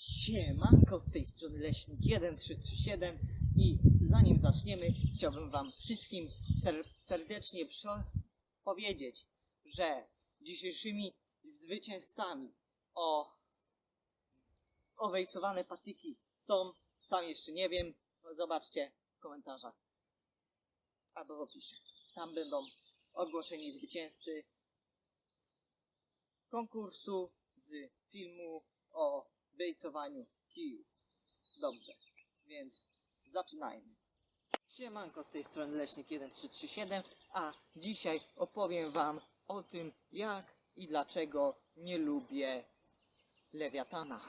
Siemanko, z tej strony Leśnik 1337 i zanim zaczniemy, chciałbym wam wszystkim ser serdecznie powiedzieć, że dzisiejszymi zwycięzcami o owejcowane patyki są, sam jeszcze nie wiem, zobaczcie w komentarzach albo w opisie. Tam będą ogłoszeni zwycięzcy konkursu z filmu o bejcowaniu kijów. Dobrze, więc zaczynajmy. Siemanko, z tej strony Leśnik 1337, a dzisiaj opowiem wam o tym, jak i dlaczego nie lubię lewiatana.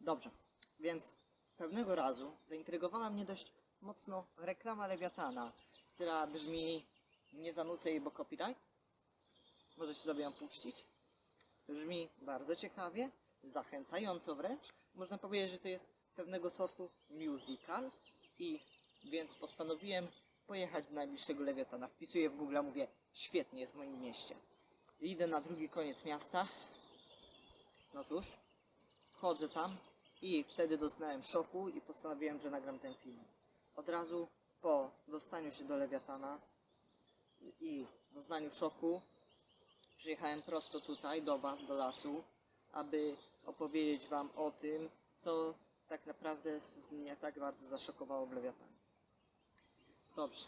Dobrze, więc pewnego razu zaintrygowała mnie dość mocno reklama lewiatana, która brzmi, nie zanucę jej, bo copyright. Możecie sobie ją puścić. Brzmi bardzo ciekawie, zachęcająco wręcz. Można powiedzieć, że to jest pewnego sortu musical i więc postanowiłem pojechać do najbliższego lewiatana. Wpisuję w Google, mówię, świetnie jest w moim mieście. Idę na drugi koniec miasta. No cóż, wchodzę tam i wtedy doznałem szoku i postanowiłem, że nagram ten film. Od razu po dostaniu się do lewiatana i doznaniu szoku przyjechałem prosto tutaj do Was, do lasu, aby opowiedzieć Wam o tym, co tak naprawdę mnie tak bardzo zaszokowało w Lewiatanie. Dobrze,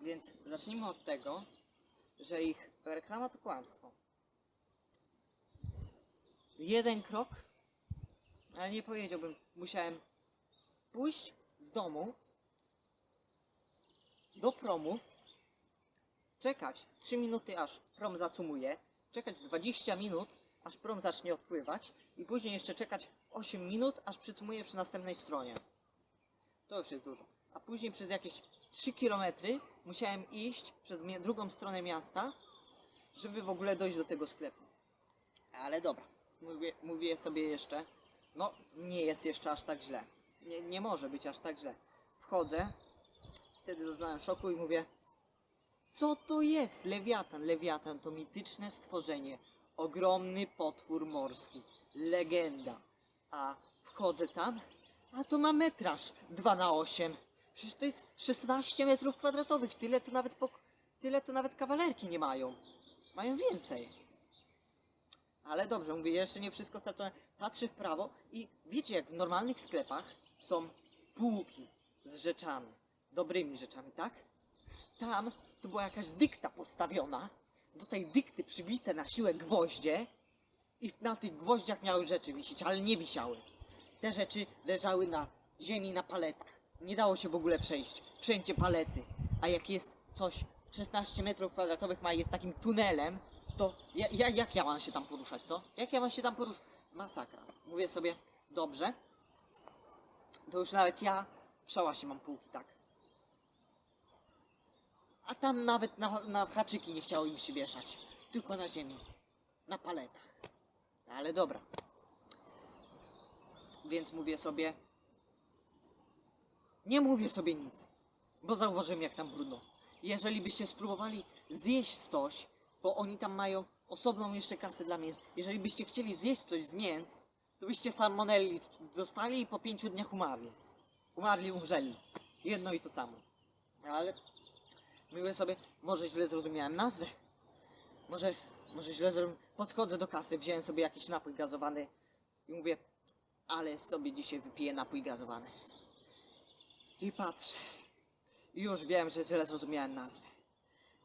więc zacznijmy od tego, że ich reklama to kłamstwo. Jeden krok, ale nie powiedziałbym, musiałem pójść z domu do promu, czekać 3 minuty aż prom zacumuje, czekać 20 minut aż prom zacznie odpływać i później jeszcze czekać 8 minut aż przycumuje przy następnej stronie. To już jest dużo. A później przez jakieś 3 km musiałem iść przez drugą stronę miasta, żeby w ogóle dojść do tego sklepu. Ale dobra, mówię, mówię sobie jeszcze, no nie jest jeszcze aż tak źle. Nie, nie może być aż tak źle. Wchodzę, wtedy doznałem szoku i mówię, co to jest lewiatan? Lewiatan to mityczne stworzenie, ogromny potwór morski, legenda. A wchodzę tam, a to ma metraż 2 na 8. Przecież to jest 16 metrów kwadratowych, tyle to nawet po, tyle to nawet kawalerki nie mają. Mają więcej. Ale dobrze, mówię, jeszcze nie wszystko starczone. Patrzę w prawo i wiecie, jak w normalnych sklepach są półki z rzeczami, dobrymi rzeczami, tak? Tam to była jakaś dykta postawiona, do tej dykty przybite na siłę gwoździe i na tych gwoździach miały rzeczy wisieć, ale nie wisiały. Te rzeczy leżały na ziemi na paletach. Nie dało się w ogóle przejść. Wszędzie palety. A jak jest coś 16 metrów kwadratowych ma jest takim tunelem, to ja, ja, jak ja mam się tam poruszać, co? Jak ja mam się tam poruszać? Masakra. Mówię sobie, dobrze, to już nawet ja w szałasie mam półki, tak. A tam nawet na, na haczyki nie chciało im się wieszać. Tylko na ziemi. Na paletach. Ale dobra. Więc mówię sobie. Nie mówię sobie nic. Bo zauważyłem jak tam brudno. Jeżeli byście spróbowali zjeść coś, bo oni tam mają osobną jeszcze kasę dla mięs. Jeżeli byście chcieli zjeść coś z mięs, to byście salmonelli dostali i po pięciu dniach umarli. Umarli, umrzeli. Jedno i to samo. Ale Mówię sobie, może źle zrozumiałem nazwę. Może, może źle zrozumiałem. Podchodzę do kasy, wziąłem sobie jakiś napój gazowany i mówię, ale sobie dzisiaj wypiję napój gazowany. I patrzę. I już wiem, że źle zrozumiałem nazwę.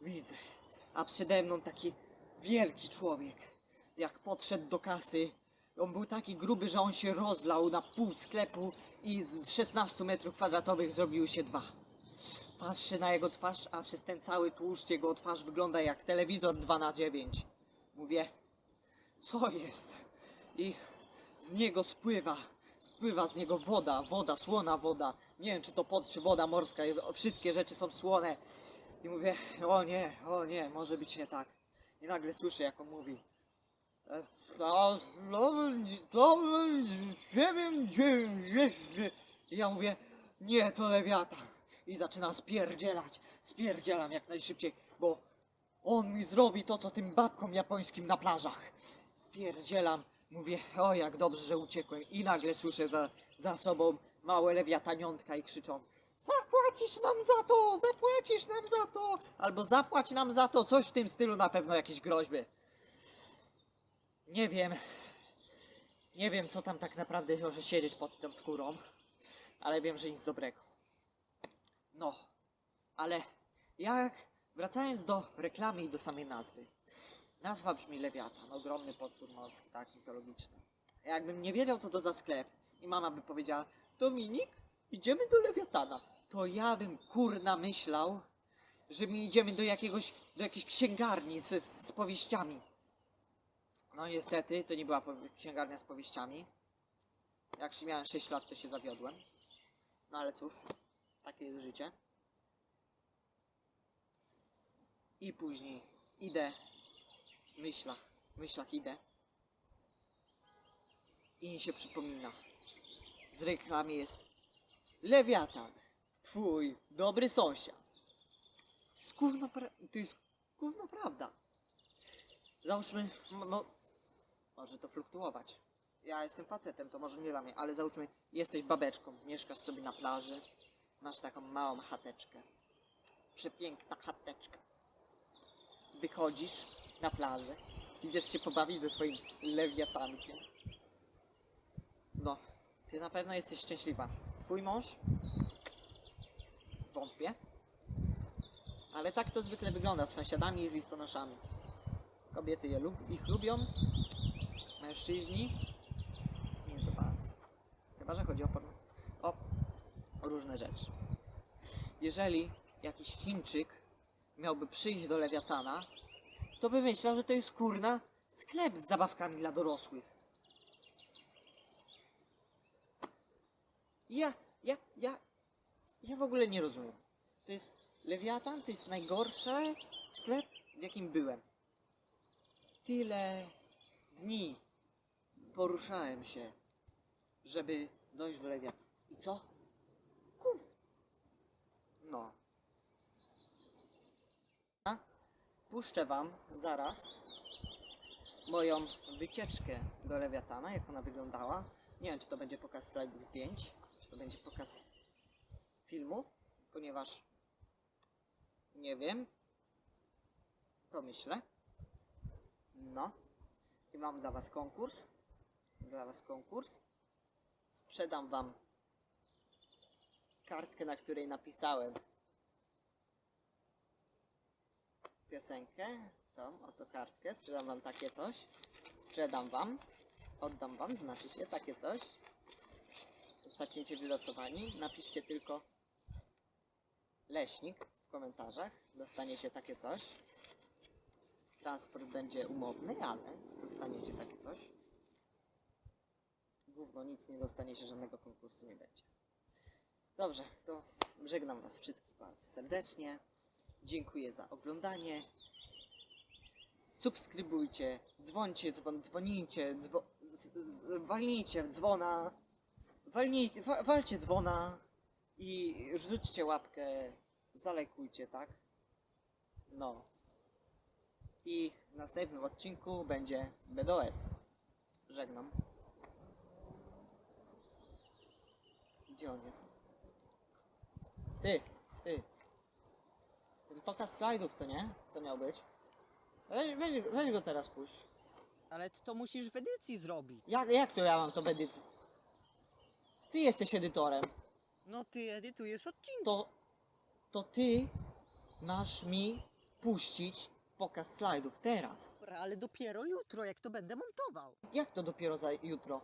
Widzę. A przede mną taki wielki człowiek. Jak podszedł do kasy, on był taki gruby, że on się rozlał na pół sklepu i z 16 metrów kwadratowych zrobiły się dwa. Patrzę na jego twarz, a przez ten cały tłuszcz jego twarz wygląda jak telewizor 2 na 9 Mówię, co jest? I z niego spływa, spływa z niego woda, woda, słona woda. Nie wiem, czy to pot, czy woda morska, wszystkie rzeczy są słone. I mówię, o nie, o nie, może być nie tak. I nagle słyszę, jak on mówi. e, no, gdzie, gdzie. I ja mówię, nie, to lewiatan. I zaczynam spierdzielać, spierdzielam jak najszybciej, bo on mi zrobi to, co tym babkom japońskim na plażach. Spierdzielam, Mówię, o jak dobrze, że uciekłem. I nagle słyszę za, za sobą małe lewiataniątka i krzyczą Zapłacisz nam za to! Zapłacisz nam za to! Albo zapłać nam za to! Coś w tym stylu, na pewno jakieś groźby. Nie wiem. Nie wiem, co tam tak naprawdę może siedzieć pod tą skórą. Ale wiem, że nic dobrego. No, ale jak wracając do reklamy i do samej nazwy. Nazwa brzmi Lewiatan, ogromny potwór morski, tak, mitologiczny. Jakbym nie wiedział, co to za sklep i mama by powiedziała, Dominik, idziemy do Lewiatana, to ja bym kurna myślał, że my idziemy do jakiegoś, do jakiejś księgarni z, z powieściami. No niestety, to nie była księgarnia z powieściami. Jak miałem 6 lat, to się zawiodłem. No ale cóż, takie jest życie. I później idę w myślach, w myślach idę. I mi się przypomina. Z reklamy jest Lewiatan, twój dobry sąsiad. To jest gówno, prawda. Załóżmy, no, może to fluktuować. Ja jestem facetem, to może nie dla mnie, ale załóżmy, jesteś babeczką, mieszkasz sobie na plaży, masz taką małą chateczkę. Przepiękna chateczka. Wychodzisz na plażę, idziesz się pobawić ze swoim lewiatankiem. No, ty na pewno jesteś szczęśliwa. Twój mąż? Wątpię. Ale tak to zwykle wygląda z sąsiadami i z listonoszami. Kobiety je lub, ich lubią, mężczyźni nie za bardzo. Chyba, że chodzi o, porno, o, różne rzeczy. Jeżeli jakiś Chińczyk miałby przyjść do Lewiatana, to by myślał, że to jest kurna sklep z zabawkami dla dorosłych. Ja, ja, ja, ja w ogóle nie rozumiem. To jest Lewiatan, to jest najgorszy sklep, w jakim byłem. Tyle dni poruszałem się, żeby dojść do Lewiatana. I co? No. A? Puszczę wam zaraz moją wycieczkę do Lewiatana, jak ona wyglądała. Nie wiem, czy to będzie pokaz slajdów zdjęć, czy to będzie pokaz filmu, ponieważ nie wiem. Pomyślę. No. I mam dla was konkurs. Dla was konkurs. Sprzedam wam kartkę, na której napisałem piosenkę. Tą oto kartkę. Sprzedam wam takie coś. Sprzedam wam. Oddam wam, znaczy się takie coś. Zostaniecie wylosowani. Napiszcie tylko leśnik w komentarzach. Dostaniecie takie coś. Transport będzie umowny, ale dostaniecie takie coś. Gówno nic nie dostaniecie, żadnego konkursu nie będzie. Dobrze, to żegnam Was wszystkich bardzo serdecznie. Dziękuję za oglądanie. Subskrybujcie, dzwońcie, dzwon, dzwonijcie, dzwo, z, z, walnijcie dzwona, walnijcie, wa, walcie dzwona i rzućcie łapkę, zalajkujcie, tak? No. I w następnym odcinku będzie BDOS. Żegnam. Gdzie on jest? Ty, ty. Ten pokaz slajdów, co nie? Co miał być? Weź, weź, weź go teraz puść. Ale ty to musisz w edycji zrobić. Jak, jak to ja mam to edytować? Ty jesteś edytorem. No ty edytujesz odcinki. To, to ty masz mi puścić pokaz slajdów teraz. Dobra, ale dopiero jutro, jak to będę montował. Jak to dopiero za jutro?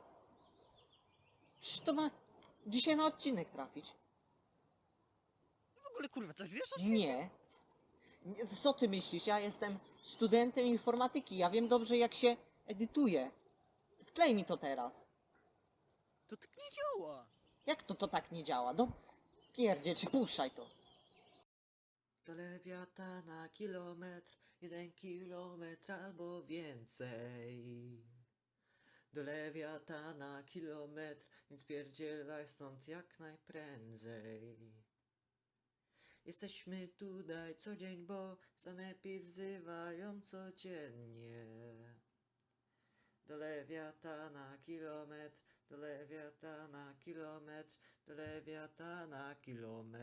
Przecież to ma dzisiaj na odcinek trafić. Kurwa, coś wiesz o świecie? Nie. Nie, Co ty myślisz? Ja jestem studentem informatyki. Ja wiem dobrze, jak się edytuje. Wklej mi to teraz. To tak nie działa. Jak to to tak nie działa? Do pierdzie, czy puszczaj to. Do lewiatana kilometr, jeden kilometr albo więcej. Do lewiatana kilometr, więc pierdzielaj stąd jak najprędzej. Jesteśmy tutaj co dzień, bo sanepid wzywają codziennie. do lewiatana kilometr, do lewiatana kilometr, do lewiatana kilometr.